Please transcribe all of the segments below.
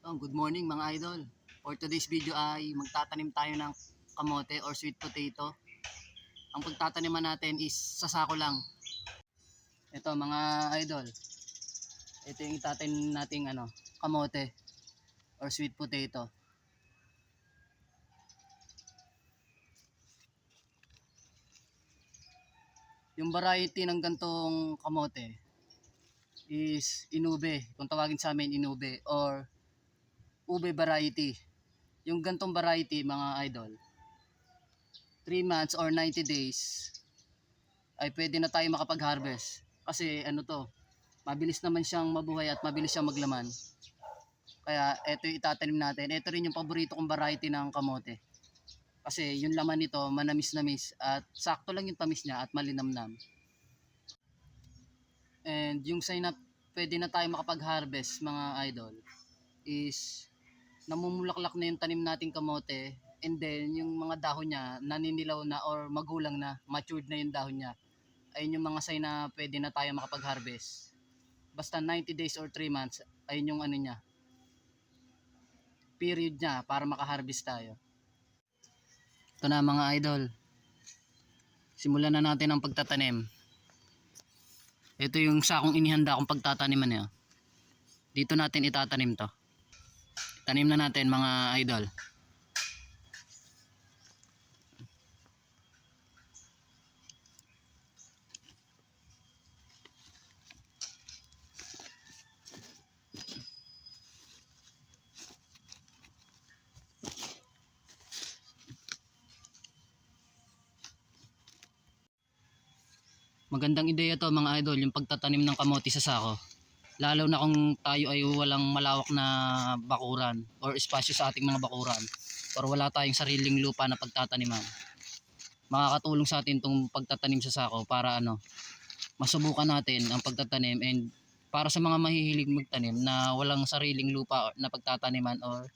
Oh, good morning mga idol. For today's video ay magtatanim tayo ng kamote or sweet potato. Ang pagtataniman natin is sa sako lang. Ito mga idol. Ito yung itatanim nating ano, kamote or sweet potato. Yung variety ng gantong kamote is inube. Kung tawagin sa amin inube or ube variety. Yung gantong variety mga idol, 3 months or 90 days ay pwede na tayo makapag-harvest. Kasi ano to, mabilis naman siyang mabuhay at mabilis siyang maglaman. Kaya ito yung itatanim natin. Ito rin yung paborito kong variety ng kamote. Kasi yung laman nito manamis-namis at sakto lang yung tamis niya at malinamnam. And yung sign na pwede na tayo makapag-harvest mga idol is namumulaklak na yung tanim nating kamote and then yung mga dahon niya naninilaw na or magulang na, matured na yung dahon niya. Ayun yung mga sign na pwede na tayo makapag-harvest. Basta 90 days or 3 months, ayun yung ano niya. Period niya para makaharvest tayo. Ito na mga idol. Simulan na natin ang pagtatanim. Ito yung sakong inihanda kong pagtataniman niya. Dito natin itatanim to. Tanim na natin mga idol. Magandang ideya to mga idol, yung pagtatanim ng kamote sa sako. Lalo na kung tayo ay walang malawak na bakuran or espasyo sa ating mga bakuran or wala tayong sariling lupa na pagtataniman. Makakatulong sa atin itong pagtatanim sa sako para ano, masubukan natin ang pagtatanim and para sa mga mahihilig magtanim na walang sariling lupa na pagtataniman or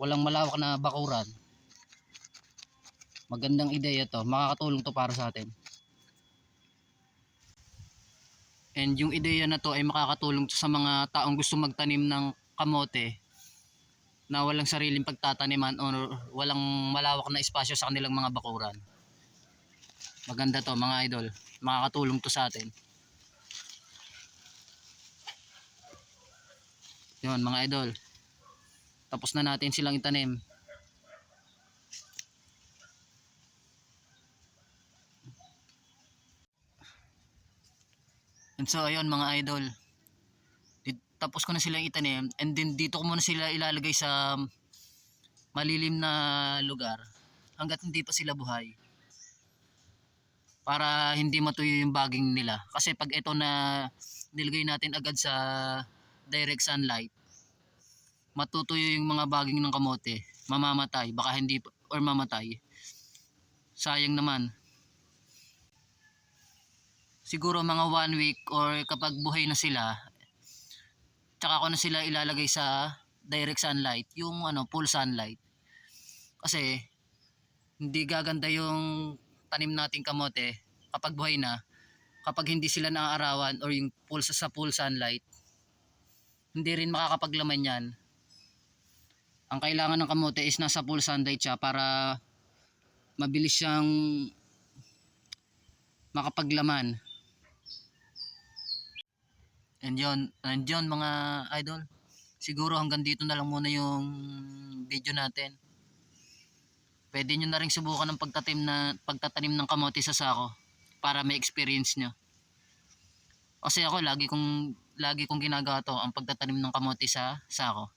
walang malawak na bakuran. Magandang ideya to, makakatulong to para sa atin. And yung ideya na to ay makakatulong to sa mga taong gusto magtanim ng kamote na walang sariling pagtataniman o walang malawak na espasyo sa kanilang mga bakuran. Maganda to mga idol. Makakatulong to sa atin. Yun mga idol. Tapos na natin silang itanim. And so ayun mga idol. Tapos ko na silang itanim and then dito ko muna sila ilalagay sa malilim na lugar hanggat hindi pa sila buhay. Para hindi matuyo yung baging nila. Kasi pag ito na nilagay natin agad sa direct sunlight, matutuyo yung mga baging ng kamote. Mamamatay. Baka hindi or mamatay. Sayang naman siguro mga one week or kapag buhay na sila tsaka ko na sila ilalagay sa direct sunlight yung ano full sunlight. Kasi hindi gaganda yung tanim nating kamote kapag buhay na kapag hindi sila naaarawan or yung full sa, full sunlight hindi rin makakapaglaman yan. Ang kailangan ng kamote is nasa full sunlight siya para mabilis siyang makapaglaman And yun, and yun mga idol. Siguro hanggang dito na lang muna yung video natin. Pwede nyo na rin subukan ng pagtatim na, pagtatanim ng kamote sa sako para may experience nyo. Kasi ako lagi kong lagi kong ginagawa to ang pagtatanim ng kamote sa sako.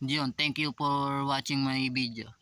Yun, thank you for watching my video.